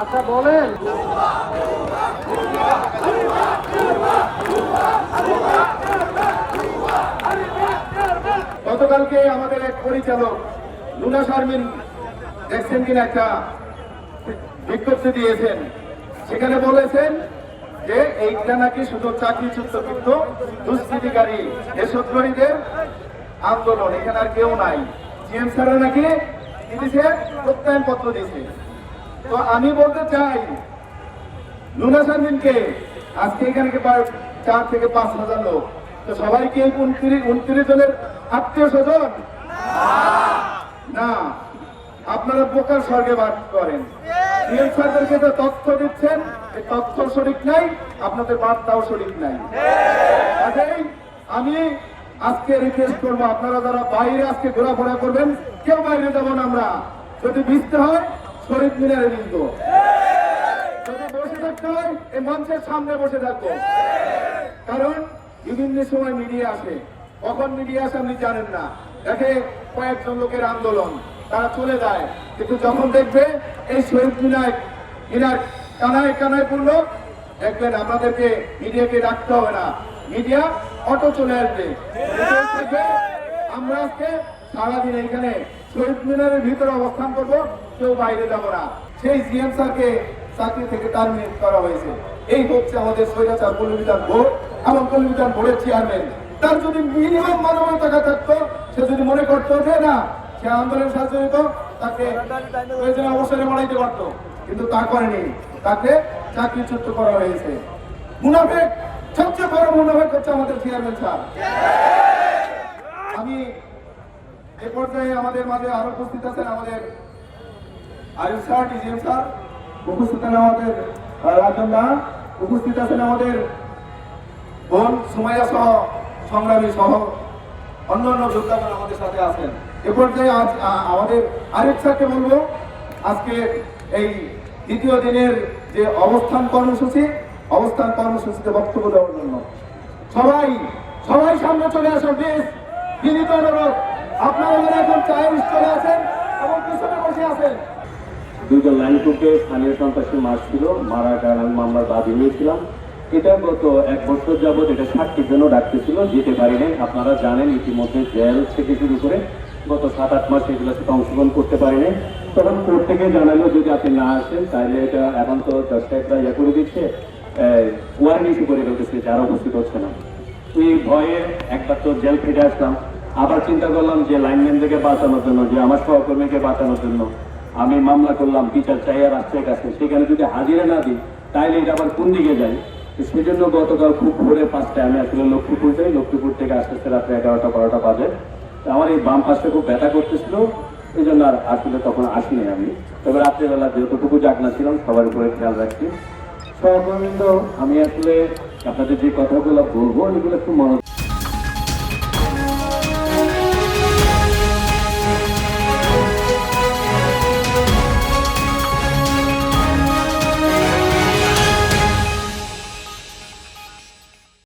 আচ্ছা বলেন। গতকালকে আমাদের এক পরিচালক লুনা শারমিন দেখছেন কিনা একটা বিজ্ঞপ্তি দিয়েছেন। সেখানে বলেছেন যে এইটা নাকি শুধু চাকরিচ্যুত কিন্তু দুষ্কৃতিকারী দেশদ্রোহীদের আন্দোলন। এখানে আর কেউ নাই। জিএম স্যাররা নাকি দিছে প্রত্যয়ন পত্র দিয়েছে। তো আমি বলতে চাই, লুনা শারমিনকে আজকে এখানে চার থেকে পাঁচ হাজার লোক? তো সবাই কি এই উনত্রিশ উনত্রিশ জনের আত্মীয় স্বজন? না। আপনারা বোকার স্বর্গে বাস করেন। সিএম সরকারকে যে তথ্য দিচ্ছেন এই তথ্য সঠিক নাই আপনাদের বার্তাও সঠিক নাই। কাজেই আমি আজকে রিকোয়েস্ট করব আপনারা যারা বাইরে আজকে ঘোরাফেরা করবেন কেউ বাইরে যাব না আমরা। যদি ভিজতে হয় শরীফ মিনারে ভিজবো। যদি বসে থাকতে হয় এই মঞ্চের সামনে বসে থাকব। কারণ বিভিন্ন সময় মিডিয়া আসে। কখন মিডিয়া আসে আপনি জানেন না। দেখে কয়েকজন লোকের আন্দোলন। তারা চলে যায়। কিন্তু যখন দেখবে এই শহীদ মিনার মিনার কানায় কানায় পড়ল, দেখবেন আপনাদেরকে মিডিয়াকে ডাকতে হবে না। মিডিয়া অটো চলে আসবে। আমরা আজকে সারাদিন এখানে শহীদ মিনারের ভিতরে অবস্থান করব, কেউ বাইরে যাব না। সেই জিএম স্যারকে চাকরি থেকে টার্মিনেট করা হয়েছে। এই হচ্ছে আমাদের স্বৈরাচার পল্লবিধান বোর্ড এবং পল্লবিধান বোর্ডের চেয়ারম্যান তার যদি মিনিমাম মানবতা থাকতো, সে যদি মনে করতো যে না সে আন্দোলনের সাহায্য জড়িত তাকে প্রয়োজনে অবসরে বাড়াইতে পারতো, কিন্তু তা করেনি। তাকে চাকরিচ্যুত করা হয়েছে। মুনাফেক, সবচেয়ে বড় মুনাফেক হচ্ছে আমাদের চেয়ারম্যান স্যার আমি এ পর্যায়ে আমাদের মাঝে আরও উপস্থিত আছেন আমাদের আয়ুষ স্যার, ডিজিএম স্যার উপস্থিত আমাদের রাজন দা, উপস্থিত আছেন আমাদের বোন সুমাইয়া সহ, সংগ্রামী সহ। অন্য অন্য যোদ্ধাগণ আমাদের সাথে আছেন। এ পর্যায়ে আজ আমাদের আরেক স্যারকে বলব, আজকে এই দ্বিতীয় দিনের যে অবস্থান কর্মসূচি, অবস্থান কর্মসূচিতে বক্তব্য দেওয়ার জন্য। সবাই সবাই সামনে চলে আসুন প্লিজ বিনীত অনুরোধ, আপনারা এখন চায়ের স্টলে আছেন এবং পিছনে বসে আছেন। দুজন লাইন গ্রুপে স্থানীয় সন্ত্রাসী মাস ছিল মারা কারণ আমি মামলার বাদী হয়েছিলাম এটা গত এক বছর যাবৎ এটা সাতটির জন্য ডাকতেছিল যেতে পারি নাই আপনারা জানেন ইতিমধ্যে জেল থেকে শুরু করে গত সাত আট মাস এগুলো থেকে অংশগ্রহণ করতে পারি নাই তখন কোর্ট থেকে জানালো, যদি আপনি না আসেন, তাহলে এটা এখন তো দশটা একটা ইয়ে করে দিচ্ছে ওয়ারেন্ট করে ফেলতেছে যারা উপস্থিত হচ্ছে না। এই ভয়ে একবার তো জেল ফিরে আসলাম। আবার চিন্তা করলাম যে লাইনম্যানদেরকে বাঁচানোর জন্য, যে আমার সহকর্মীকে বাঁচানোর জন্য আমি মামলা করলাম, বিচার চাই আর রাষ্ট্রের কাছে। সেখানে যদি হাজিরা না দিই তাইলে এটা আবার কোন দিকে তো সেজন্য গতকাল খুব ভোরে পাঁচটায় আমি আসলে লক্ষ্মীপুর যাই। লক্ষ্মীপুর থেকে আস্তে আস্তে রাত্রে এগারোটা, বারোটা বাজে। আমার এই বাম পাশটা খুব ব্যথা করতেছিল এই জন্য আর আসলে তখন আসিনি আমি। তবে রাত্রেবেলা যতটুকু জাগনা ছিলাম, সবার উপরে খেয়াল রাখছি। সহকর্মীন্দ আমি আসলে আপনাদের যে কথাগুলো বলব, এগুলো একটু মনোযোগ